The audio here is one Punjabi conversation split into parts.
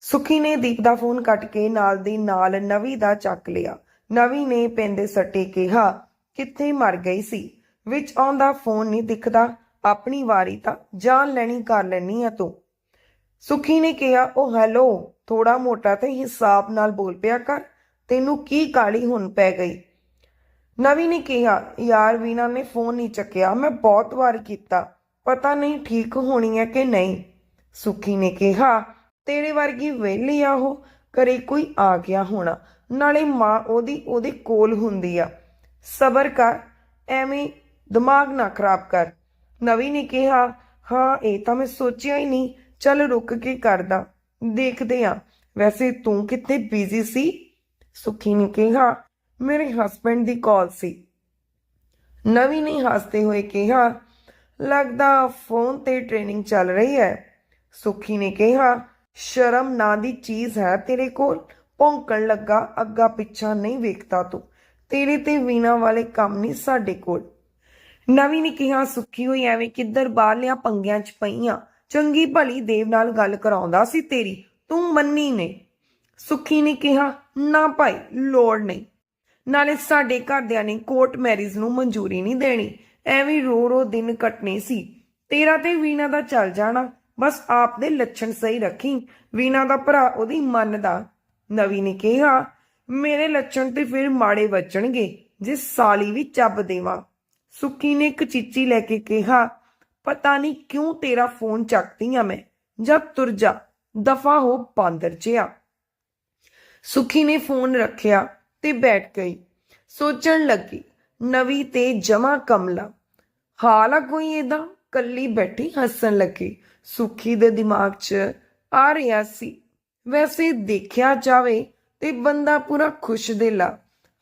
ਸੁਖੀ ਨੇ ਦੀਪ ਦਾ ਫੋਨ ਕੱਟ ਕੇ ਨਾਲ ਦੀ ਨਾਲ ਨਵੀ ਦਾ ਚੱਕ ਲਿਆ। ਨਵੀ ਨੇ ਪੈਂਦੇ ਸੱਟੇ ਕਿਹਾ, ਕਿੱਥੇ ਮਰ ਗਈ ਸੀ? ਵਿੱਚ ਆਉਂਦਾ ਫੋਨ ਨਹੀਂ ਦਿਖਦਾ। ਆਪਣੀ ਵਾਰੀ ਤਾਂ ਜਾਨ ਲੈਣੀ ਕਰ ਲੈਣੀ ਆ ਤੂੰ। ਸੁਖੀ ਨੇ ਕਿਹਾ ਉਹ ਹੈਲੋ ਥੋੜਾ ਮੋਟਾ ਤੇ ਹਿਸਾਬ ਨਾਲ ਬੋਲ ਪਿਆ ਕਰ। ਤੈਨੂੰ ਕੀ ਕਾਲੀ ਹੁਣ ਪੈ ਗਈ? ਨਵੀ ਨੇ ਕਿਹਾ, ਯਾਰ ਵੀਨਾ ਨੇ ਫੋਨ ਨਹੀਂ ਚੱਕਿਆ। ਮੈਂ ਬਹੁਤ ਵਾਰ ਕੀਤਾ। ਪਤਾ ਨਹੀਂ ਠੀਕ ਹੋਣੀ ਹੈ ਕਿ ਨਹੀਂ? ਸੁਖੀ ਨੇ ਕਿਹਾ ਤੇਰੇ ਵਰਗੀ ਵਿਹਲੀ ਆ ਉਹ ਕਰੇ ਕੋਈ ਆ ਗਿਆ ਹੋਣਾ। ਨਾਲੇ ਮਾਂ ਉਹਦੀ ਉਹਦੇ ਕੋਲ ਹੁੰਦੀ ਆ। ਸਬਰ ਕਰ, ਐਵੇਂ ਦਿਮਾਗ ਨਾ ਖਰਾਬ ਕਰ। ਨਵੀ ਨੇ ਕਿਹਾ, ਹਾਂ, ਇਹ ਤਾਂ ਮੈਂ ਸੋਚਿਆ ਹੀ ਨਹੀਂ। ਚੱਲ ਰੁਕ ਕੇ ਕਰਦਾ। ਦੇਖਦੇ ਆ। ਵੈਸੇ ਤੂੰ ਕਿੱਥੇ ਬਿਜ਼ੀ ਸੀ? ਸੁਖੀ ਨੇ ਕਿਹਾ, ਮੇਰੇ ਹਸਬੰਡ ਦੀ ਕਾਲ ਸੀ। ਨਵੀ ਨੇ ਹੱਸਦੇ ਹੋਏ ਕਿਹਾ, ਲੱਗਦਾ ਫੋਨ ਤੇ ਟ੍ਰੇਨਿੰਗ ਚੱਲ ਰਹੀ ਹੈ। ਸੁਖੀ ਨੇ ਕਿਹਾ ਸ਼ਰਮ ਨਾਂ ਦੀ ਚੀਜ਼ ਹੈ ਤੇਰੇ ਕੋਲ? ਭੌਂਕਣ ਲੱਗਾ, ਅੱਗਾ ਪਿੱਛਾ ਨਹੀਂ ਵੇਖਦਾ ਤੂੰ। ਤੇਰੇ ਤੇ ਵੀਣਾ ਵਾਲੇ ਕੰਮ ਨਹੀਂ ਸਾਡੇ ਕੋਲ। ਨਵੀ ਨੇ ਕਿਹਾ ਸੁੱਖੀ ਹੋਈ ਐਵੇਂ ਕਿੱਧਰ ਬਾਹਰਲਿਆਂ ਪੰਗਿਆਂ 'ਚ ਪਈਆਂ। ਚੰਗੀ ਭਲੀ ਦੇਵ ਨਾਲ ਗੱਲ ਕਰਾਉਂਦਾ ਸੀ ਤੇਰੀ। ਤੂੰ ਮੰਨੀ ਨੇ। ਸੁੱਖੀ ਨੇ ਕਿਹਾ, ਨਾ ਭਾਈ, ਲੋੜ ਨਹੀਂ। ਨਾਲੇ ਸਾਡੇ ਘਰਦਿਆਂ ਨੇ ਕੋਰਟ ਮੈਰਿਜ ਨੂੰ ਮਨਜ਼ੂਰੀ ਨਹੀਂ ਦੇਣੀ। ਐਵੇਂ ਰੋ ਰੋ ਦਿਨ ਕੱਟਨੇ ਸੀ। ਤੇਰਾ ਤੇ ਵੀਣਾ ਦਾ ਚੱਲ ਜਾਣਾ। ਬਸ ਆਪ ਦੇ ਲੱਛਣ ਸਹੀ ਰੱਖੀ। ਵੀਣਾ ਦਾ ਭਰਾ ਉਹਦੀ ਮੰਨਦਾ ਨਵੀ ਨੇ ਕਿਹਾ, ਮੇਰੇ ਲੱਛਣ ਤੇ ਫਿਰ ਮਾੜੇ ਵੱਜਣਗੇ ਜੇ ਸਾਲੀ ਵੀ ਚੱਬ ਦੇਵਾਂ। ਸੁੱਕੀ ਨੇ ਇੱਕ ਚੀਚੀ ਲੈ ਕੇ ਕਿਹਾ, ਪਤਾ ਨਹੀਂ ਕਿਉਂ ਤੇਰਾ ਫੋਨ ਚੱਕਦੀ ਆ ਮੈਂ? ਜਦ ਤੁਰ ਜਾ, ਦਫਾ ਹੋ ਬਾਂਦਰ ਜਿਆ ਸੁਖੀ ਨੇ ਫੋਨ ਰੱਖਿਆ ਤੇ ਬੈਠ ਗਈ। ਸੋਚਣ ਲੱਗੀ, ਨਵੀ ਤੇ ਜਮਾ ਕਮਲਾ। ਹਾਲ ਆ ਕੋਈ ਇਹਦਾ? ਕੱਲੀ ਬੈਠੀ ਹੱਸਣ ਲੱਗੀ। ਸੁਖੀ ਦੇ ਦਿਮਾਗ 'ਚ ਆ ਰਿਹਾ ਸੀ, ਵੈਸੇ ਦੇਖਿਆ ਜਾਵੇ ਤੇ ਬੰਦਾ ਪੂਰਾ ਖੁਸ਼ ਦਿਲਾ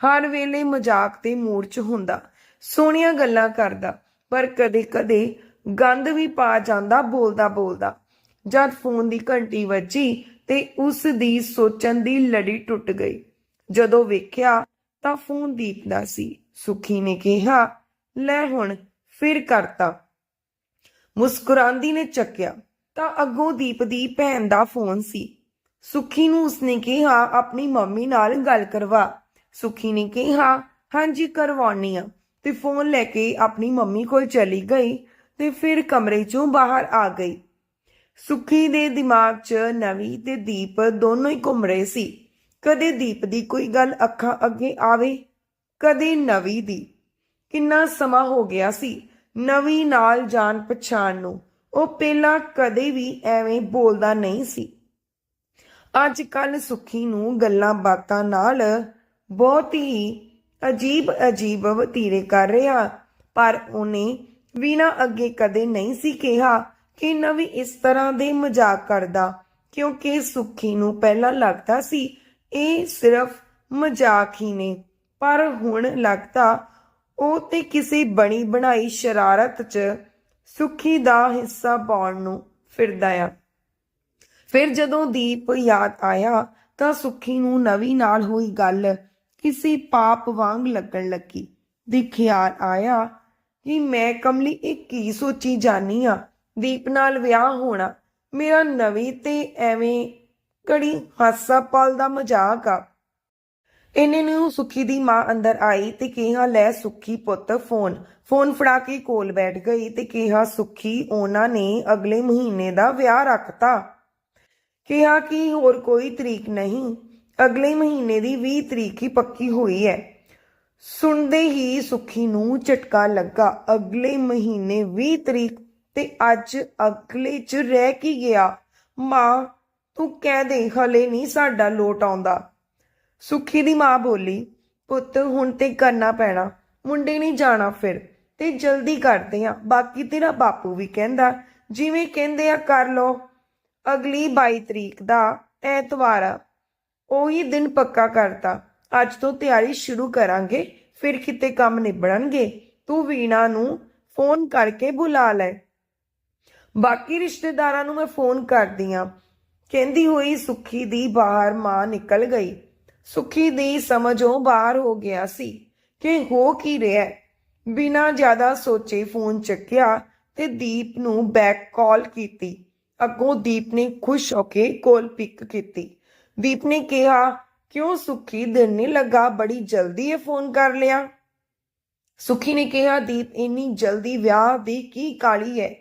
ਹਰ ਵੇਲੇ ਮਜ਼ਾਕ ਤੇ ਮੂਡ 'ਚ ਹੁੰਦਾ, ਸੋਹਣੀਆਂ ਗੱਲਾਂ ਕਰਦਾ, ਪਰ ਕਦੇ-ਕਦੇ ਗੰਦ ਵੀ ਪਾ ਜਾਂਦਾ ਬੋਲਦਾ ਬੋਲਦਾ ਜਦ ਫੋਨ ਦੀ ਘੰਟੀ ਵੱਜੀ ਤੇ ਉਸ ਦੀ ਸੋਚਣ ਦੀ ਲੜੀ ਟੁੱਟ ਗਈ। ਜਦੋਂ ਵੇਖਿਆ ਤਾਂ ਫੋਨ ਦੀਪਦਾ ਸੀ। ਸੁਖੀ ਨੇ ਕਿਹਾ, ਲੈ ਹੁਣ, ਫਿਰ ਕਰਤਾ। ਮੁਸਕਰਾਂਦੀ ਨੇ ਚੱਕਿਆ। ਤਾਂ ਅੱਗੋਂ ਦੀਪ ਦੀ ਭੈਣ ਦਾ ਫੋਨ ਸੀ। ਸੁਖੀ ਨੂੰ ਉਸਨੇ ਕਿਹਾ, ਆਪਣੀ ਮੰਮੀ ਨਾਲ ਗੱਲ ਕਰਵਾ। ਸੁਖੀ ਨੇ ਕਿਹਾ, ਹਾਂਜੀ ਕਰਵਾਉਣੀ ਆ ਤੇ ਫੋਨ ਲੈ ਕੇ ਆਪਣੀ ਮੰਮੀ ਕੋਲ ਚਲੀ ਗਈ ਤੇ ਫਿਰ ਕਮਰੇ ਚੋਂ ਬਾਹਰ ਆ ਗਈ। ਸੁਖੀ ਦੇ ਦਿਮਾਗ 'ਚ ਨਵੀ ਤੇ ਦੀਪ ਦੋਨੋਂ ਹੀ ਘੁੰਮ ਰਹੇ ਸੀ। ਕਦੇ ਦੀਪ ਦੀ ਕੋਈ ਗੱਲ ਅੱਖਾਂ ਅੱਗੇ ਆਵੇ, ਕਦੇ ਨਵੀ ਦੀ। ਕਿੰਨਾ ਸਮਾਂ ਹੋ ਗਿਆ ਸੀ। ਨਵੀਂ ਨਾਲ ਜਾਣ ਪਛਾਣ ਨੂੰ। ਉਹ ਪਹਿਲਾਂ ਕਦੇ ਵੀ ਐਵੇਂ ਬੋਲਦਾ ਨਹੀਂ ਸੀ। ਅੱਜ ਕੱਲ ਸੁਖੀ ਨੂੰ ਗੱਲਾਂ ਬਾਤਾਂ ਨਾਲ ਬਹੁਤ ਹੀ ਅਜੀਬ ਅਜੀਬ ਵਤੀਰੇ ਕਰ ਰਿਹਾ, ਪਰ ਉਹਨੇ ਵੀਣਾ ਅੱਗੇ ਕਦੇ ਨਹੀਂ ਸੀ ਕਿਹਾ ਕਿ ਨਵੀ ਇਸ ਤਰ੍ਹਾਂ ਦੇ ਮਜ਼ਾਕ ਕਰਦਾ, ਕਿਉਂਕਿ ਸੁਖੀ ਨੂੰ ਪਹਿਲਾਂ ਲੱਗਦਾ ਸੀ ਇਹ ਸਿਰਫ ਮਜ਼ਾਕ ਹੀ ਨੇ, ਪਰ ਹੁਣ ਲੱਗਦਾ ਉਹ ਤੇ ਕਿਸੇ ਬਣੀ ਬਣਾਈ ਸ਼ਰਾਰਤ 'ਚ ਸੁਖੀ ਦਾ ਹਿੱਸਾ ਪਾਉਣ ਨੂੰ ਫਿਰਦਾ ਆ। ਫਿਰ ਜਦੋਂ ਦੀਪ ਯਾਦ ਆਇਆ ਤਾਂ ਸੁਖੀ ਨੂੰ ਨਵੀ ਨਾਲ ਹੋਈ ਗੱਲ ਕਿਸੇ ਪਾਪ ਵਾਂਗ ਲੱਗਣ ਲੱਗੀ। ਦੀ ਖਿਆਲ ਆਇਆ ਕਿ ਮੈਂ ਕਮਲੀ ਇਹ ਕੀ ਸੋਚੀ ਜਾਨੀ ਆ? ਦੀਪ ਨਾਲ ਵਿਆਹ ਹੋਣਾ ਮੇਰਾ ਨਵੀਂ ਤੇ ਐਵੇਂ ਕੜੀ ਹਾਸਾ ਪਲ ਦਾ ਮਜ਼ਾਕ ਆ। ਇਹਨੇ ਨੂੰ ਸੁਖੀ ਦੀ ਮਾਂ ਅੰਦਰ ਆਈ ਤੇ ਕਿਹਾ, ਲੈ ਸੁਖੀ ਪੁੱਤ, ਫੋਨ। ਫੋਨ ਫੜਾ ਕੇ ਕੋਲ ਬੈਠ ਗਈ ਤੇ ਕਿਹਾ, ਸੁਖੀ, ਉਹਨਾਂ ਨੇ ਅਗਲੇ ਮਹੀਨੇ ਦਾ ਵਿਆਹ ਰੱਖਤਾ। ਕਿਹਾ ਕਿ ਹੋਰ ਕੋਈ ਤਰੀਕ ਨਹੀਂ, ਅਗਲੇ ਮਹੀਨੇ ਦੀ 20 ਤਰੀਕ ਹੀ ਪੱਕੀ ਹੋਈ ਹੈ। ਸੁਣਦੇ ਹੀ ਸੁਖੀ ਨੂੰ ਝਟਕਾ ਲੱਗਾ, ਅਗਲੇ ਮਹੀਨੇ 20 ਤਰੀਕ ਤੇ ਅੱਜ ਅਗਲੇ ਚ ਰਹਿ ਕੀ ਗਿਆ? ਮਾਂ, ਤੂੰ ਕਹਿ ਦੇ, ਹਲੇ ਨਹੀਂ ਸਾਡਾ ਲੋਟ ਆਉਂਦਾ। ਸੁੱਖੀ ਦੀ ਮਾਂ ਬੋਲੀ, ਪੁੱਤ, ਹੁਣ ਤੇ ਕਰਨਾ ਪੈਣਾ। ਮੁੰਡੇ ਨਹੀਂ ਜਾਣਾ ਫਿਰ, ਤੇ ਜਲਦੀ ਕਰਦੇ ਆ। ਬਾਕੀ ਤੇਰਾ ਬਾਪੂ ਵੀ ਕਹਿੰਦਾ, ਜਿਵੇਂ ਕਹਿੰਦੇ ਆ, ਕਰ ਲੋ ਅਗਲੀ 22 ਤਰੀਕ ਦਾ ਐਤਵਾਰ ਆ। ਉਹੀ ਦਿਨ ਪੱਕਾ ਕਰਤਾ। ਅੱਜ ਤੋਂ ਤਿਆਰੀ ਸ਼ੁਰੂ ਕਰਾਂਗੇ, ਫਿਰ ਕਿਤੇ ਕੰਮ ਨਿਬੜਨਗੇ। ਤੂੰ ਵੀਣਾ ਨੂੰ ਫੋਨ ਕਰਕੇ ਬੁਲਾ ਲੈ। ਬਾਕੀ ਰਿਸ਼ਤੇਦਾਰਾਂ ਨੂੰ ਮੈਂ ਫੋਨ ਕਰਦੀ ਆ। ਕਹਿੰਦੀ ਹੋਈ ਸੁੱਖੀ ਦੀ ਬਾਹਰ ਮਾਂ ਨਿਕਲ ਗਈ। ਸੁਖੀ ਦੀ ਸਮਝੋਂ ਬਾਹਰ ਹੋ ਗਿਆ ਸੀ ਕਿ ਹੋ ਕੀ ਰਿਹਾ ਹੈ। ਬਿਨਾਂ ਜ਼ਿਆਦਾ ਸੋਚੇ ਫੋਨ ਚੱਕਿਆ ਤੇ ਦੀਪ ਨੂੰ ਬੈਕ ਕਾਲ ਕੀਤੀ। ਅੱਗੋਂ ਦੀਪ ਨੇ ਖੁਸ਼ ਹੋ ਕੇ ਕੋਲ ਪਿਕ ਕੀਤੀ। ਦੀਪ ਨੇ ਕਿਹਾ, ਕਿਉਂ ਸੁਖੀ ਦਿਨ ਨਹੀਂ ਲੱਗਾ? ਬੜੀ ਜਲਦੀ ਇਹ ਫੋਨ ਕਰ ਲਿਆ। ਸੁਖੀ ਨੇ ਕਿਹਾ, ਦੀਪ, ਇੰਨੀ ਜਲਦੀ ਵਿਆਹ ਦੀ ਕੀ ਕਾਲੀ ਹੈ?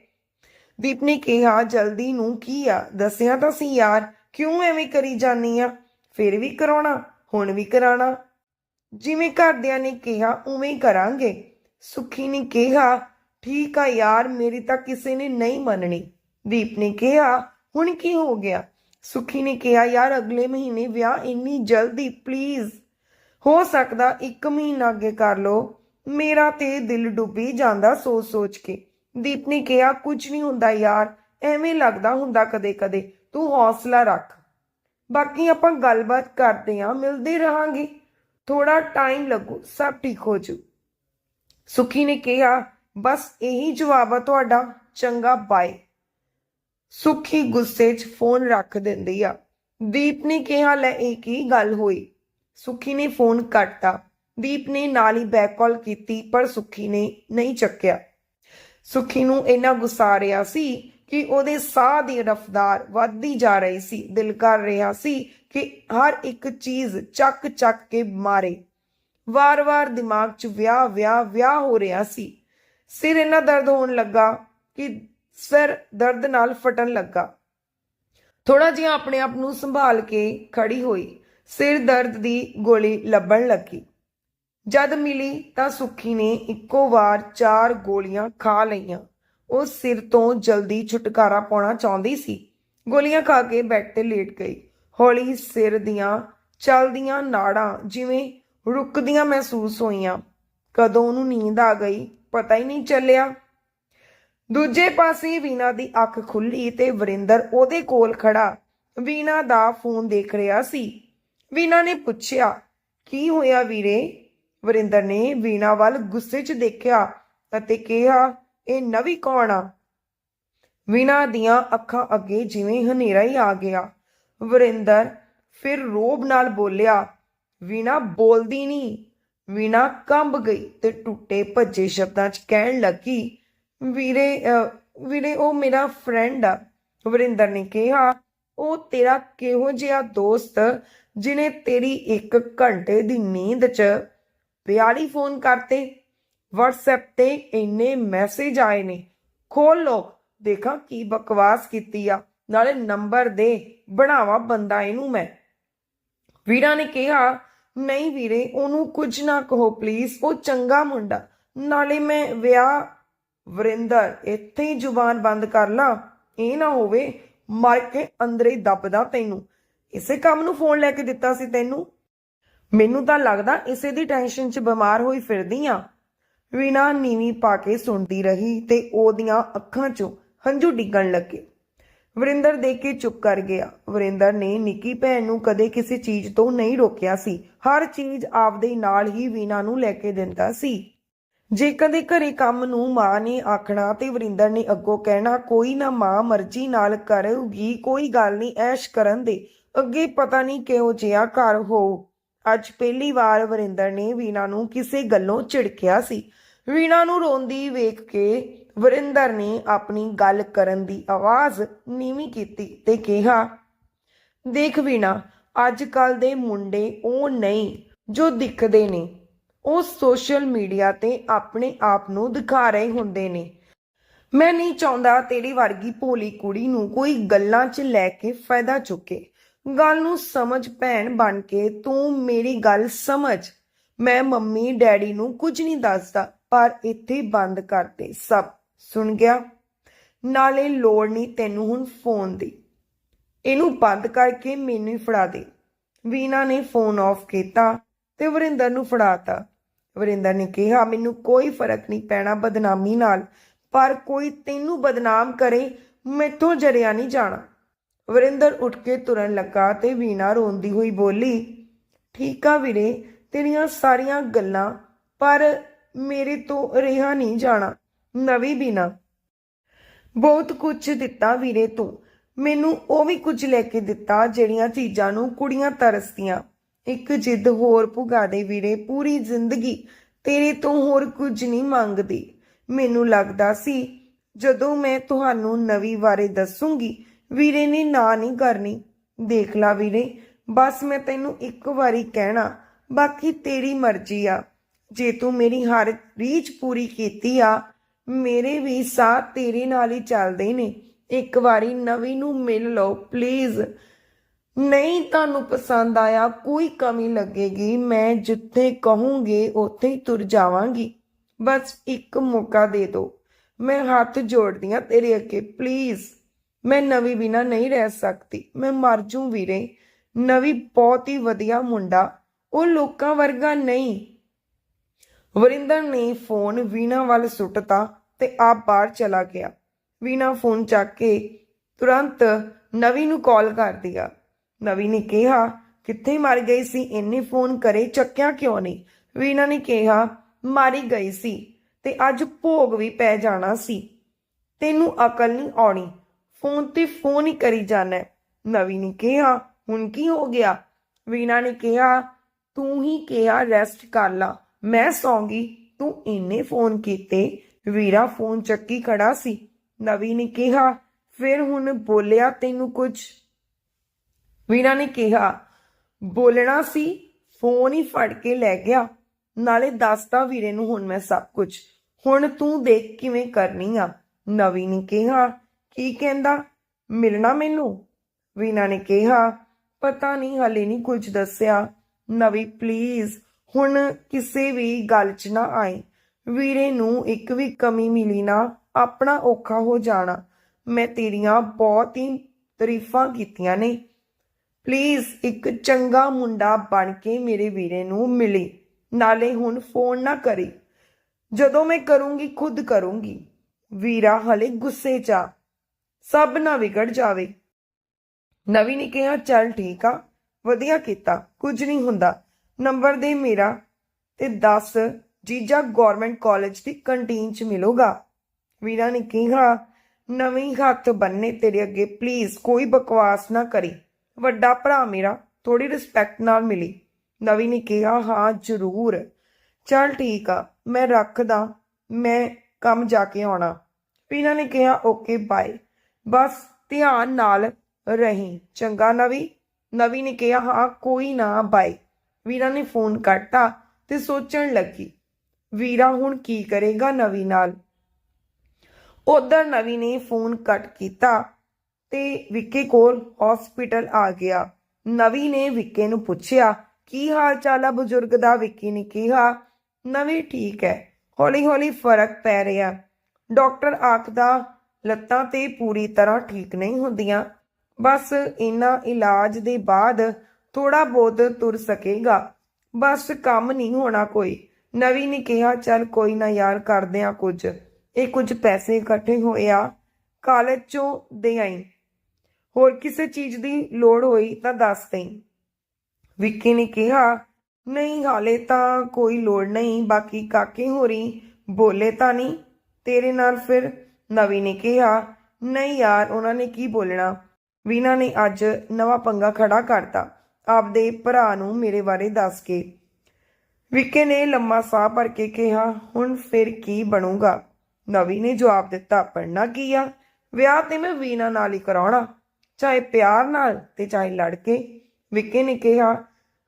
ਦੀਪ ਨੇ ਕਿਹਾ, ਜਲਦੀ ਨੂੰ ਕੀ ਆ? ਦੱਸਿਆ ਤਾਂ ਸੀ ਯਾਰ, ਕਿਉਂ ਐਵੇਂ ਕਰੀ ਜਾਨੀ ਆ? ਫਿਰ ਵੀ ਕਰਾਉਣਾ? ਹੁਣ ਵੀ ਕਰਾਣਾ। ਜਿਵੇਂ ਘਰਦਿਆਂ ਨੇ ਕਿਹਾ, ਉਵੇਂ ਹੀ ਕਰਾਂਗੇ। ਸੁਖੀ ਨੇ ਕਿਹਾ, ਠੀਕ ਆ ਯਾਰ, ਮੇਰੀ ਤਾਂ ਕਿਸੇ ਨੇ ਨਹੀਂ ਮੰਨਣੀ। ਦੀਪ ਨੇ ਕਿਹਾ, ਹੁਣ ਕੀ ਹੋ ਗਿਆ? ਸੁਖੀ ਨੇ ਕਿਹਾ, ਯਾਰ, ਅਗਲੇ ਮਹੀਨੇ ਵਿਆਹ ਇੰਨੀ ਜਲਦੀ ਪਲੀਜ਼ ਹੋ ਸਕਦਾ ਇੱਕ ਮਹੀਨਾ ਅੱਗੇ ਕਰ ਲੋ ਮੇਰਾ ਤੇ ਦਿਲ ਡੁੱਬੀ ਜਾਂਦਾ ਸੋਚ ਸੋਚ ਕੇ। ਦੀਪ ਨੇ ਕਿਹਾ, ਕੁਝ ਨਹੀਂ ਹੁੰਦਾ ਯਾਰ, ਐਵੇਂ ਲੱਗਦਾ ਹੁੰਦਾ ਕਦੇ ਕਦੇ ਤੂੰ ਹੌਸਲਾ ਰੱਖ। ਬਾਕੀ ਆਪਾਂ ਗੱਲਬਾਤ ਕਰਦੇ ਆਂ ਮਿਲਦੇ ਰਹਾਂਗੇ। ਥੋੜਾ ਟਾਈਮ ਲੱਗੂ, ਸਭ ਠੀਕ ਹੋ ਜੂ ਸੁਖੀ ਨੇ ਕਿਹਾ, ਬਸ ਇਹੀ ਜਵਾਬ ਆ ਤੁਹਾਡਾ, ਚੰਗਾ ਬਾਏ ਸੁਖੀ ਗੁੱਸੇ 'ਚ ਫੋਨ ਰੱਖ ਦਿੰਦੀ ਆ। ਦੀਪ ਨੇ ਕਿਹਾ, ਲੈ, ਇਹ ਕੀ ਗੱਲ ਹੋਈ? ਸੁਖੀ ਨੇ ਫੋਨ ਕੱਟਤਾ। ਦੀਪ ਨੇ ਨਾਲ ਹੀ ਬੈਕ ਕਾਲ ਕੀਤੀ, ਪਰ ਸੁਖੀ ਨੇ ਨਹੀਂ ਚੱਕਿਆ। ਸੁਖੀ ਨੂੰ ਇੰਨਾ ਗੁੱਸਾ ਰਿਹਾ ਸੀ ਕਿ ਉਹਦੇ ਸਾਹ ਦੀ ਰਫ਼ਤਾਰ ਵੱਧਦੀ ਜਾ ਰਹੀ ਸੀ, ਦਿਲ ਕਰ ਰਿਹਾ ਸੀ ਕਿ ਹਰ ਇੱਕ ਚੀਜ਼ ਚੱਕ ਚੱਕ ਕੇ ਮਾਰੇ। ਵਾਰ-ਵਾਰ ਦਿਮਾਗ 'ਚ ਵਿਆਹ ਵਿਆਹ ਵਿਆਹ ਹੋ ਰਿਹਾ ਸੀ। ਸਿਰ ਇੰਨਾ ਦਰਦ ਹੋਣ ਲੱਗਾ ਕਿ ਸਿਰ ਦਰਦ ਨਾਲ ਫਟਣ ਲੱਗਾ। ਥੋੜਾ ਜਿਹਾ ਆਪਣੇ ਆਪ ਨੂੰ ਸੰਭਾਲ ਕੇ ਖੜੀ ਹੋਈ, ਸਿਰ ਦਰਦ ਦੀ ਗੋਲੀ ਲੱਭਣ ਲੱਗੀ। ਜਦ ਮਿਲੀ ਤਾਂ ਸੁੱਖੀ ਨੇ ਇੱਕੋ ਵਾਰ ਚਾਰ ਗੋਲੀਆਂ ਖਾ ਲਈਆਂ। ਉਹ ਸਿਰ ਤੋਂ ਜਲਦੀ ਛੁਟਕਾਰਾ ਪਾਉਣਾ ਚਾਹੁੰਦੀ ਸੀ। ਗੋਲੀਆਂ ਖਾ ਕੇ ਬੈੱਡ ਤੇ ਲੇਟ ਗਈ। ਹੌਲੀ ਸਿਰ ਦੀਆਂ ਚਲਦੀਆਂ ਨਾੜਾਂ ਜਿਵੇਂ ਰੁਕਦੀਆਂ ਮਹਿਸੂਸ ਹੋਈਆਂ। ਕਦੋਂ ਉਹਨੂੰ ਨੀਂਦ ਆ ਗਈ, ਪਤਾ ਹੀ ਨਹੀਂ ਚੱਲਿਆ। ਦੂਜੇ ਪਾਸੇ ਵੀਨਾ ਦੀ ਅੱਖ ਖੁੱਲੀ ਤੇ ਵਰਿੰਦਰ ਉਹਦੇ ਕੋਲ ਖੜਾ ਵੀਨਾ ਦਾ ਫੋਨ ਦੇਖ ਰਿਹਾ ਸੀ। ਵੀਨਾ ਨੇ ਪੁੱਛਿਆ, ਕੀ ਹੋਇਆ ਵੀਰੇ? ਵਰਿੰਦਰ ਨੇ ਵੀਨਾ ਵੱਲ ਗੁੱਸੇ 'ਚ ਦੇਖਿਆ ਅਤੇ ਕਿਹਾ ਇਹ ਨਵੀਂ ਕੌਣ ਆ? ਵੀਨਾ ਦੀਆਂ ਅੱਖਾਂ ਅੱਗੇ ਜਿਵੇਂ ਹਨੇਰਾ ਹੀ ਆ ਗਿਆ। ਵਰਿੰਦਰ ਫਿਰ ਰੋਬ ਨਾਲ ਬੋਲਿਆ ਵੀਣਾ ਬੋਲਦੀ ਨਹੀਂ। ਵੀਨਾ ਕੰਬ ਗਈ ਤੇ ਟੁੱਟੇ ਭੱਜੇ ਸ਼ਬਦਾਂ 'ਚ ਕਹਿਣ ਲੱਗੀ, ਵੀਰੇ ਵੀਰੇ, ਉਹ ਮੇਰਾ ਫਰੈਂਡ ਆ। ਵਰਿੰਦਰ ਨੇ ਕਿਹਾ, ਉਹ ਤੇਰਾ ਕਿਹੋ ਜਿਹਾ ਦੋਸਤ ਜਿਨੇ ਤੇਰੀ 1 ਘੰਟੇ ਦੀ ਨੀਂਦ 'ਚ 42 ਫੋਨ ਕਰਤੇ? WhatsApp ਤੇ ਇੰਨੇ ਮੈਸੇਜ ਆਏ ਨੇ। ਖੋਲ ਲੋ ਦੇਖਾਂ ਕੀ ਬਕਵਾਸ ਕੀਤੀ ਆ। ਨਾਲੇ ਨੰਬਰ ਦੇ ਬਣਾਵਾ ਬੰਦਾ ਇਹਨੂੰ ਮੈਂ। ਵੀਰਾ ਨੇ ਕਿਹਾ, ਨਹੀਂ ਵੀਰੇ, ਉਹਨੂੰ ਕੁਝ ਨਾ ਕਹੋ ਪਲੀਜ਼ ਉਹ ਚੰਗਾ ਮੁੰਡਾ। ਨਾਲੇ ਮੈਂ ਵਿਆਹ, ਵਰਿੰਦਰ, ਇੱਥੇ ਹੀ ਜ਼ੁਬਾਨ ਬੰਦ ਕਰ ਲਾ। ਇਹ ਨਾ ਹੋਵੇ, ਮਰ ਕੇ ਅੰਦਰੇ ਦੱਬਦਾ ਤੈਨੂੰ। ਇਸੇ ਕੰਮ ਨੂੰ ਫੋਨ ਲੈ ਕੇ ਦਿੱਤਾ ਸੀ ਤੈਨੂੰ। ਮੈਨੂੰ ਤਾਂ ਲੱਗਦਾ ਇਸੇ ਦੀ ਟੈਨਸ਼ਨ 'ਚ ਬਿਮਾਰ ਹੋਈ ਫਿਰਦੀ ਆ। ਵੀਣਾ ਨੀਵੀਂ ਪਾ ਕੇ ਸੁਣਦੀ ਰਹੀ ਤੇ ਉਹਦੀਆਂ ਅੱਖਾਂ 'ਚੋਂ ਹੰਝੂ ਡਿੱਗਣ ਲੱਗੇ। ਵਰਿੰਦਰ ਦੇਖ ਕੇ ਚੁੱਪ ਕਰ ਗਿਆ। ਵਰਿੰਦਰ ਨੇ ਨਿੱਕੀ ਭੈਣ ਨੂੰ ਕਦੇ ਕਿਸੇ ਚੀਜ਼ ਤੋਂ ਨਹੀਂ ਰੋਕਿਆ ਸੀ। ਹਰ ਚੀਜ਼ ਆਪਦੇ ਨਾਲ ਹੀ ਵੀਨਾ ਨੂੰ ਲੈ ਕੇ ਦਿੰਦਾ ਸੀ। ਜੇ ਕਦੇ ਘਰੇ ਕੰਮ ਨੂੰ ਮਾਂ ਨੇ ਆਖਣਾ ਤੇ ਵਰਿੰਦਰ ਨੇ ਅੱਗੋਂ ਕਹਿਣਾ, ਕੋਈ ਨਾ ਮਾਂ ਮਰਜ਼ੀ ਨਾਲ ਕਰੂਗੀ, ਕੋਈ ਗੱਲ ਨਹੀਂ, ਐਸ਼ ਕਰਨ ਦੇ। ਅੱਗੇ ਪਤਾ ਨਹੀਂ ਕਿਹੋ ਜਿਹਾ ਘਰ ਹੋ ਅੱਜ ਪਹਿਲੀ ਵਾਰ ਵਰਿੰਦਰ ਨੇ ਵੀਨਾ ਨੂੰ ਕਿਸੇ ਗੱਲੋਂ ਝਿੜਕਿਆ ਸੀ। ਵੀਣਾ ਨੂੰ ਰੋਂਦੀ ਵੇਖ ਕੇ ਵਰਿੰਦਰ ਨੇ ਆਪਣੀ ਗੱਲ ਕਰਨ ਦੀ ਆਵਾਜ਼ ਨੀਵੀਂ ਕੀਤੀ ਤੇ ਕਿਹਾ, ਦੇਖ ਵੀਣਾ ਅੱਜ ਕੱਲ ਦੇ ਮੁੰਡੇ ਉਹ ਨਹੀਂ ਜੋ ਦਿਖਦੇ ਨੇ। ਉਹ ਸੋਸ਼ਲ ਮੀਡੀਆ ਤੇ ਆਪਣੇ ਆਪ ਨੂੰ ਦਿਖਾ ਰਹੇ ਹੁੰਦੇ ਨੇ। ਮੈਂ ਨਹੀਂ ਚਾਹੁੰਦਾ ਤੇਰੀ ਵਰਗੀ ਭੋਲੀ ਕੁੜੀ ਨੂੰ ਕੋਈ ਗੱਲਾਂ 'ਚ ਲੈ ਕੇ ਫਾਇਦਾ ਚੁੱਕੇ। ਗੱਲ ਨੂੰ ਸਮਝ ਭੈਣ ਬਣ ਕੇ ਤੂੰ ਮੇਰੀ ਗੱਲ ਸਮਝ। ਮੈਂ ਮੰਮੀ, ਡੈਡੀ ਨੂੰ ਕੁਝ ਨਹੀਂ ਦੱਸਦਾ। ਪਰ ਇੱਥੇ ਬੰਦ ਕਰ ਸਭ। ਸੁਣ ਗਿਆ? ਨਾਲੇ ਲੋੜ ਨਹੀਂ ਤੈਨੂੰ ਹੁਣ ਫੋਨ ਦੀ। ਇਹਨੂੰ ਬੰਦ ਕਰਕੇ ਮੈਨੂੰ ਹੀ ਫੜਾ ਦੇ। ਵੀਨਾ ਨੇ ਫੋਨ ਆਫ ਕੀਤਾ ਤੇ ਵਰਿੰਦਰ ਨੂੰ ਫੜਾਤਾ। ਵਰਿੰਦਰ ਨੇ ਕਿਹਾ, ਮੈਨੂੰ ਕੋਈ ਫ਼ਰਕ ਨਹੀਂ ਪੈਣਾ ਬਦਨਾਮੀ ਨਾਲ, ਪਰ ਕੋਈ ਤੈਨੂੰ ਬਦਨਾਮ ਕਰੇ, ਮੈਥੋਂ ਜਰਿਆ ਨਹੀਂ ਜਾਣਾ। ਵਰਿੰਦਰ ਉੱਠ ਕੇ ਤੁਰਨ ਲੱਗਾ ਤੇ ਵੀਨਾ ਰੋਂਦੀ ਹੋਈ ਬੋਲੀ, ਠੀਕ ਆ ਵੀਰੇ, ਤੇਰੀਆਂ ਸਾਰੀਆਂ ਗੱਲਾਂ, ਪਰ ਮੇਰੇ ਤੋਂ ਰਿਹਾ ਨਹੀਂ ਜਾਣਾ, ਨਵੀਂ ਬਿਨਾ। ਬਹੁਤ ਕੁਝ ਦਿੱਤਾ ਵੀਰੇ ਤੂੰ। ਮੈਨੂੰ ਉਹ ਵੀ ਕੁਝ ਲੈ ਕੇ ਦਿੱਤਾ ਜਿਹੜੀਆਂ ਚੀਜ਼ਾਂ ਨੂੰ ਕੁੜੀਆਂ ਤਰਸਦੀਆਂ। ਇੱਕ ਜਿੱਦ ਹੋਰ ਪੁਗਾ ਦੇ ਵੀਰੇ, ਪੂਰੀ ਜ਼ਿੰਦਗੀ ਤੇਰੇ ਤੋਂ ਹੋਰ ਕੁਝ ਨਹੀਂ ਮੰਗਦੀ। ਮੈਨੂੰ ਲੱਗਦਾ ਸੀ, ਜਦੋਂ ਮੈਂ ਤੁਹਾਨੂੰ ਨਵੀਂ ਬਾਰੇ ਦੱਸੂਗੀ, ਵੀਰੇ ਨੇ ਨਾ ਨਹੀਂ ਕਰਨੀ। ਦੇਖ ਲਾ ਵੀਰੇ, ਬਸ ਮੈਂ ਤੈਨੂੰ ਇੱਕ ਵਾਰੀ ਕਹਿਣਾ, ਬਾਕੀ ਤੇਰੀ ਮਰਜ਼ੀ ਆ। ਜੇ ਤੂੰ ਮੇਰੀ ਹਰ ਰੀਝ ਪੂਰੀ ਕੀਤੀ ਆ, ਮੇਰੇ ਵੀ ਸਾਹ ਤੇਰੇ ਨਾਲ ਹੀ ਚੱਲਦੇ ਨੇ। ਇੱਕ ਵਾਰੀ ਨਵੀਂ ਨੂੰ ਮਿਲ ਲਓ ਪਲੀਜ਼ ਨਹੀਂ ਤੁਹਾਨੂੰ ਪਸੰਦ ਆਇਆ, ਕੋਈ ਕਮੀ ਲੱਗੇਗੀ। ਮੈਂ ਜਿੱਥੇ ਕਹੂੰਗੀ, ਉੱਥੇ ਹੀ ਤੁਰ ਜਾਵਾਂਗੀ। ਬਸ ਇੱਕ ਮੌਕਾ ਦੇ ਦਿਓ ਮੈਂ ਹੱਥ ਜੋੜਦੀ ਹਾਂ ਤੇਰੇ ਅੱਗੇ ਪਲੀਜ਼ ਮੈਂ ਨਵੀਂ ਬਿਨਾ ਨਹੀਂ ਰਹਿ ਸਕਦੀ। ਮੈਂ ਮਰ ਜੂ ਵੀਰੇ। ਨਵੀਂ ਬਹੁਤ ਹੀ ਵਧੀਆ ਮੁੰਡਾ। ਉਹ ਲੋਕਾਂ ਵਰਗਾ ਨਹੀਂ। ਵਰਿੰਦਰ ਨੇ ਫੋਨ ਵੀਣਾ ਵੱਲ ਸੁੱਟਤਾ ਤੇ ਆਪ ਬਾਹਰ ਚਲਾ ਗਿਆ। ਵੀਣਾ ਫੋਨ ਚੱਕ ਕੇ ਤੁਰੰਤ ਨਵੀ ਨੂੰ ਕਾਲ ਕਰ ਦਿਆ। ਨਵੀ ਨੇ ਕਿਹਾ, ਕਿੱਥੇ ਮਰ ਗਈ ਸੀ? ਇੰਨੇ ਫੋਨ ਕਰੇ ਚੱਕਿਆ ਕਿਉਂ ਨਹੀਂ? ਵੀਣਾ ਨੇ ਕਿਹਾ, ਮਾਰੀ ਗਈ ਸੀ ਤੇ ਅੱਜ ਭੋਗ ਵੀ ਪੈ ਜਾਣਾ ਸੀ। ਤੈਨੂੰ ਅਕਲ ਨਹੀਂ ਆਉਣੀ। ਫੋਨ ਤੇ ਫੋਨ ਹੀ ਕਰੀ ਜਾਣਾ ਨਵੀ ਨੇ ਕਿਹਾ, ਹੁਣ ਕੀ ਹੋ ਗਿਆ? ਵੀਣਾ ਨੇ ਕਿਹਾ, ਤੂੰ ਹੀ ਕਿਹਾ ਰੈਸਟ ਕਰ ਲਾ। ਮੈਂ ਸੌਂਗੀ ਤੂੰ ਇੰਨੇ ਫੋਨ ਕੀਤੇ, ਵੀਰਾ ਫੋਨ ਚੱਕੀ ਖੜਾ ਸੀ। ਨਵੀ ਨੇ ਕਿਹਾ, ਫਿਰ ਹੁਣ ਬੋਲਿਆ ਤੈਨੂੰ ਕੁਝ। ਵੀਰਾ ਨੇ ਕਿਹਾ, ਬੋਲਣਾ ਸੀ, ਫੋਨ ਹੀ ਫੜ ਕੇ ਲੈ ਗਿਆ। ਨਾਲੇ ਦੱਸਦਾ ਵੀਰੇ ਨੂੰ ਹੁਣ ਮੈਂ ਸਭ ਕੁਝ। ਹੁਣ ਤੂੰ ਦੇਖ ਕਿਵੇਂ ਕਰਨੀ ਆ। ਨਵੀ ਨੇ ਕਿਹਾ, ਕੀ ਕਹਿੰਦਾ? ਮਿਲਣਾ ਮੈਨੂੰ? ਵੀਨਾ ਨੇ ਕਿਹਾ, ਪਤਾ ਨਹੀਂ, ਹਲੇ ਨਹੀਂ ਕੁਝ ਦੱਸਿਆ। ਨਵੀ ਪਲੀਜ਼ ਹੁਣ ਕਿਸੇ ਵੀ ਗੱਲ 'ਚ ਨਾ ਆਏ ਵੀਰੇ ਨੂੰ ਇੱਕ ਵੀ ਕਮੀ ਮਿਲੀ ਨਾ, ਆਪਣਾ ਔਖਾ ਹੋ ਜਾਣਾ। ਮੈਂ ਤੇਰੀਆਂ ਬਹੁਤ ਹੀ ਤਾਰੀਫਾਂ ਕੀਤੀਆਂ ਨੇ। ਪਲੀਜ਼, ਇੱਕ ਚੰਗਾ ਮੁੰਡਾ ਬਣ ਕੇ ਮੇਰੇ ਵੀਰੇ ਨੂੰ ਮਿਲੀ। ਨਾਲੇ ਹੁਣ ਫੋਨ ਨਾ ਕਰੀ। ਜਦੋਂ ਮੈਂ ਕਰੂੰਗੀ, ਖੁਦ ਕਰੂੰਗੀ। ਵੀਰਾ ਹਲੇ ਗੁੱਸੇ 'ਚ ਆ। ਸਭ ਨਾ ਵਿਗੜ ਜਾਵੇ। ਨਵੀ ਨੇ ਕਿਹਾ, ਚੱਲ ਠੀਕ ਆ। ਵਧੀਆ ਕੀਤਾ। ਕੁਝ ਨਹੀਂ ਹੁੰਦਾ। ਨੰਬਰ ਦੇ ਮੇਰਾ ਤੇ 10 ਜੀਜਾ ਗਵਰਨਮੈਂਟ ਕਾਲਜ ਦੀ ਕੰਟੀਨ 'ਚ ਮਿਲੂਗਾ। ਵੀਰਾ ਨੇ ਕਿਹਾ, ਨਵੀਂ ਹੱਥ ਬੰਨੇ ਤੇਰੇ ਅੱਗੇ ਪਲੀਜ਼ ਕੋਈ ਬਕਵਾਸ ਨਾ ਕਰੀ। ਵੱਡਾ ਭਰਾ ਮੇਰਾ ਥੋੜੀ ਰਿਸਪੈਕਟ ਨਾਲ ਮਿਲੀ। ਨਵੀ ਨੇ ਕਿਹਾ, ਹਾਂ, ਜ਼ਰੂਰ। ਚੱਲ ਠੀਕ ਆ, ਮੈਂ ਰੱਖਦਾ, ਮੈਂ ਕੰਮ ਜਾ ਕੇ ਆਉਣਾ। ਪੀਨਾ ਨੇ ਕਿਹਾ, ਓਕੇ ਬਾਏ ਬਸ ਧਿਆਨ ਨਾਲ ਰਹੀਂ। ਚੰਗਾ ਨਵੀ। ਨਵੀ ਨੇ ਕਿਹਾ, ਹਾਂ, ਕੋਈ ਨਾ ਬਾਏ ਵੀਰਾ ਨੇ ਫੋਨ ਕੱਟਾ ਤੇ ਸੋਚਣ ਲੱਗੀ, ਵੀਰਾ ਹੁਣ ਕੀ ਕਰੇਗਾ ਨਵੀ ਨਾਲ? ਉਧਰ ਨਵੀ ਨੇ ਫੋਨ ਕੱਟ ਕੀਤਾ ਤੇ ਵਿੱਕੇ ਕੋਲ ਹਸਪੀਟਲ ਆ ਗਿਆ। ਨਵੀ ਨੇ ਵਿੱਕੇ ਨੂੰ ਪੁੱਛਿਆ, ਕੀ ਹਾਲ ਚਾਲ ਆ ਬਜ਼ੁਰਗ ਦਾ? ਵਿੱਕੀ ਨੇ ਕਿਹਾ, ਨਵੀ ਠੀਕ ਹੈ ਹੌਲੀ ਹੌਲੀ ਫ਼ਰਕ ਪੈ ਰਿਹਾ। ਡਾਕਟਰ ਆਖਦਾ, ਲੱਤਾਂ ਤੇ ਪੂਰੀ ਤਰ੍ਹਾਂ ਠੀਕ ਨਹੀਂ ਹੁੰਦੀਆਂ, ਬਸ ਇਨਾ ਇਲਾਜ ਦੇ ਬਾਅਦ ਥੋੜਾ ਬਹੁਤ ਤੁਰ ਸਕੇਗਾ। ਬਸ ਕੰਮ ਨਹੀਂ ਹੋਣਾ ਕੋਈ। ਨਵੀ ਨੇ ਕਿਹਾ, ਚੱਲ ਕੋਈ ਨਾ ਯਾਰ, ਕਰਦੇ ਆ ਕੁਝ। ਇਹ ਕੁਝ ਪੈਸੇ ਇਕੱਠੇ ਹੋਏ ਆ ਕਾਲਜ ਚੋਂ ਦੇ ਆਈ। ਹੋਰ ਕਿਸੇ ਚੀਜ਼ ਦੀ ਲੋੜ ਹੋਈ ਤਾਂ ਦੱਸ ਦੇਈ। ਵਿੱਕੀ ਨੇ ਕਿਹਾ, ਨਹੀਂ, ਹਾਲੇ ਤਾਂ ਕੋਈ ਲੋੜ ਨਹੀਂ, ਬਾਕੀ ਕਾਕੇ ਹੋਰੀ ਬੋਲੇ ਤਾਂ ਨਹੀਂ। ਤੇਰੇ ਨਾਲ ਫਿਰ ਨਵੀ ਨੇ ਕਿਹਾ, ਨਹੀਂ ਯਾਰ, ਉਹਨਾਂ ਨੇ ਕੀ ਬੋਲਣਾ? ਵੀਨਾ ਨੇ ਅੱਜ ਨਵਾਂ ਪੰਗਾ ਖੜਾ ਕਰਤਾ। ਆਪਦੇ ਭਰਾ ਨੂੰ ਮੇਰੇ ਬਾਰੇ ਦੱਸ ਕੇ। ਵਿੱਕੇ ਨੇ ਲੰਮਾ ਸਾਹ ਭਰ ਕੇ ਕਿਹਾ, ਹੁਣ ਫਿਰ ਕੀ ਬਣੂਗਾ? ਨਵੀ ਨੇ ਜਵਾਬ ਦਿੱਤਾ ਪੜਨਾ ਕੀ ਆ? ਵਿਆਹ ਤੇ ਮੈਂ ਵੀਨਾ ਨਾਲ ਹੀ ਕਰਾਉਣਾ, ਚਾਹੇ ਪਿਆਰ ਨਾਲ ਤੇ ਚਾਹੇ ਲੜ ਕੇ। ਵਿੱਕੇ ਨੇ ਕਿਹਾ,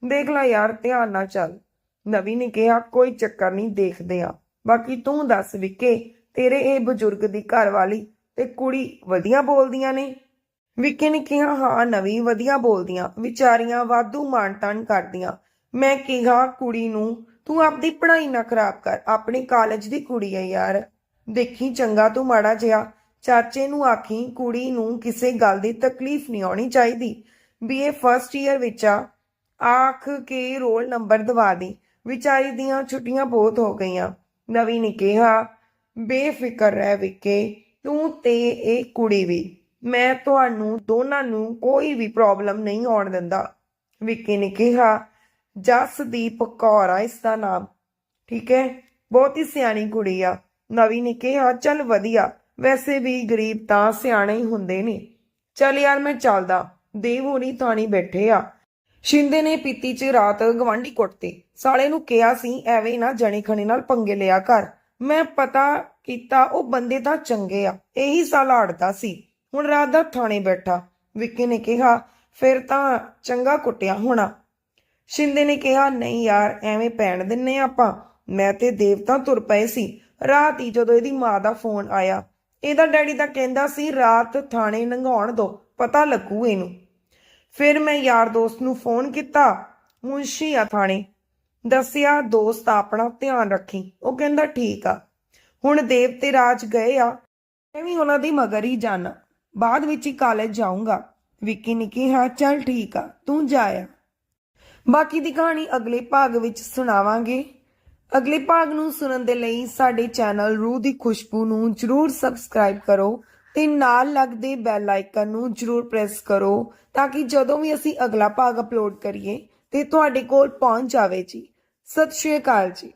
ਦੇਖ ਲੈ ਯਾਰ, ਧਿਆਨ ਨਾਲ ਚੱਲ। ਨਵੀ ਨੇ ਕਿਹਾ, ਕੋਈ ਚੱਕਰ ਨਹੀਂ, ਦੇਖਦੇ ਆ। ਬਾਕੀ ਤੂੰ ਦੱਸ ਵਿੱਕੇ, ਤੇਰੇ ਇਹ ਬਜ਼ੁਰਗ ਦੀ ਘਰਵਾਲੀ ਤੇ ਕੁੜੀ ਵਧੀਆ ਬੋਲਦੀਆਂ ਨੇ? ਵਿੱਕੇ ਨੇ ਹਾਂ, ਨਵੀਂ, ਵਧੀਆ ਬੋਲਦੀਆਂ। ਵਿਚਾਰੀਆਂ ਵਾਧੂ ਮਾਨਤਾਨ ਕਰਦੀਆਂ। ਮੈਂ ਕਿਹਾ, ਕੁੜੀ ਨੂੰ, ਤੂੰ ਆਪਦੀ ਪੜ੍ਹਾਈ ਨਾ ਖਰਾਬ ਕਰ। ਆਪਣੇ ਕਾਲਜ ਦੀ ਕੁੜੀ ਹੈ ਯਾਰ। ਦੇਖੀ, ਚੰਗਾ ਤੂੰ ਮਾੜਾ ਜਿਹਾ। ਚਾਚੇ ਨੂੰ ਆਖੀ, ਕੁੜੀ ਨੂੰ ਕਿਸੇ ਗੱਲ ਦੀ ਤਕਲੀਫ ਨਹੀਂ ਆਉਣੀ ਚਾਹੀਦੀ। ਬੀਏ ਫਰਸਟ ਈਅਰ ਵਿੱਚ ਆ। ਆਖ ਕੇ ਰੋਲ ਨੰਬਰ ਦਵਾ ਦੀ। ਵਿਚਾਰੀ ਦੀਆਂ ਛੁੱਟੀਆਂ ਬਹੁਤ ਹੋ ਗਈਆਂ। ਨਵੀਂ ਨੇ ਕਿਹਾ, ਬੇਫਿਕਰ ਰਹਿ ਵਿਕੇ। ਤੂੰ ਤੇ ਇਹ ਕੁੜੀ ਵੀ। ਮੈਂ ਤੁਹਾਨੂੰ ਦੋਨਾਂ ਨੂੰ ਕੋਈ ਵੀ ਪ੍ਰੋਬਲਮ ਨਹੀਂ ਆਉਣ ਦਿੰਦਾ। ਵਿੱਕੀ ਨੇ ਕਿਹਾ ਜਸਦੀਪ ਕੌਰ ਆ, ਇਸ ਦਾ ਨਾਮ। ਠੀਕ ਹੈ? ਬਹੁਤ ਹੀ ਸਿਆਣੀ ਕੁੜੀ ਆ। ਨਵੀ ਨੇ ਕਿਹਾ, ਚੱਲ ਵਧੀਆ, ਵੈਸੇ ਵੀ ਗਰੀਬ ਤਾਂ ਸਿਆਣੇ ਹੀ ਹੁੰਦੇ ਨੇ। ਚੱਲ ਯਾਰ, ਮੈਂ ਚੱਲਦਾ। ਦੇਵ ਹੋਣੀ ਥਾਣੀ ਬੈਠੇ ਆ। ਸ਼ਿੰਦੇ ਨੇ ਪੀਤੀ 'ਚ ਰਾਤ ਗਵਾਂਢੀ ਕੁੱਟਤੇ। ਸਾਲੇ ਨੂੰ ਕਿਹਾ ਸੀ, ਐਵੇਂ ਨਾ ਜਣੇ ਖਣੇ ਨਾਲ ਪੰਗੇ ਲਿਆ ਕਰ। ਮੈਂ ਪਤਾ ਕੀਤਾ, ਉਹ ਬੰਦੇ ਤਾਂ ਚੰਗੇ ਆ। ਇਹੀ ਸਾਲ ਅੜਦਾ ਸੀ। ਹੁਣ ਰਾਤ ਦਾ ਥਾਣੇ ਬੈਠਾ। ਵਿੱਕੀ ਨੇ ਕਿਹਾ, ਫਿਰ ਤਾਂ ਚੰਗਾ ਕੁੱਟਿਆ ਹੋਣਾ। ਸ਼ਿੰਦੇ ਨੇ ਕਿਹਾ, ਨਹੀਂ ਯਾਰ, ਐਵੇਂ ਪੈਣ ਦਿੰਨੇ ਆਂ ਆਪਾਂ। ਮੈਂ ਤੇ ਦੇਵਤਾ ਤੁਰ ਪਏ ਸੀ। ਰਾਤ ਹੀ ਜਦੋਂ ਇਹਦੀ ਮਾਂ ਦਾ ਫੋਨ ਆਇਆ। ਇਹਦਾ ਡੈਡੀ ਤਾਂ ਕਹਿੰਦਾ ਸੀ, ਰਾਤ ਥਾਣੇ ਲੰਘਾਉਣ ਦੋ, ਪਤਾ ਲੱਗੂ ਇਹਨੂੰ। ਫਿਰ ਮੈਂ ਯਾਰ ਦੋਸਤ ਨੂੰ ਫੋਨ ਕੀਤਾ ਮੁੰਸ਼ੀ ਆ ਥਾਣੇ। ਦੱਸਿਆ, ਦੋਸਤ ਆਪਣਾ ਧਿਆਨ ਰੱਖੀ। ਉਹ ਕਹਿੰਦਾ, ਠੀਕ ਆ। ਹੁਣ ਦੇਵ ਤੇ ਰਾਜ ਗਏ ਆ। ਮੈਂ ਵੀ ਉਹਨਾਂ ਦੀ ਮਗਰ ਹੀ ਜਾਣਾ। ਬਾਅਦ ਵਿੱਚ ਹੀ ਕਾਲਜ ਜਾਊਂਗਾ। ਵਿੱਕੀ ਨੇ ਕਿਹਾ, ਚੱਲ ਠੀਕ ਆ, ਤੂੰ ਜਾਇਆ ਬਾਕੀ ਦੀ ਕਹਾਣੀ ਅਗਲੇ ਭਾਗ ਵਿੱਚ ਸੁਣਾਵਾਂਗੇ। ਅਗਲੇ ਭਾਗ ਨੂੰ ਸੁਣਨ ਦੇ ਲਈ ਸਾਡੇ ਚੈਨਲ ਰੂਹ ਦੀ ਖੁਸ਼ਬੂ ਨੂੰ ਜਰੂਰ ਸਬਸਕ੍ਰਾਈਬ ਕਰੋ ਤੇ ਨਾਲ ਲੱਗਦੇ ਬੈਲ ਆਈਕਨ ਨੂੰ ਜਰੂਰ ਪ੍ਰੈਸ ਕਰੋ ਤਾਂ ਕਿ ਜਦੋਂ ਵੀ ਅਸੀਂ ਅਗਲਾ ਭਾਗ ਅਪਲੋਡ ਕਰੀਏ ਤੇ ਤੁਹਾਡੇ ਕੋਲ ਪਹੁੰਚ ਜਾਵੇ ਜੀ। ਸਤਿ ਸ਼੍ਰੀ ਅਕਾਲ ਜੀ।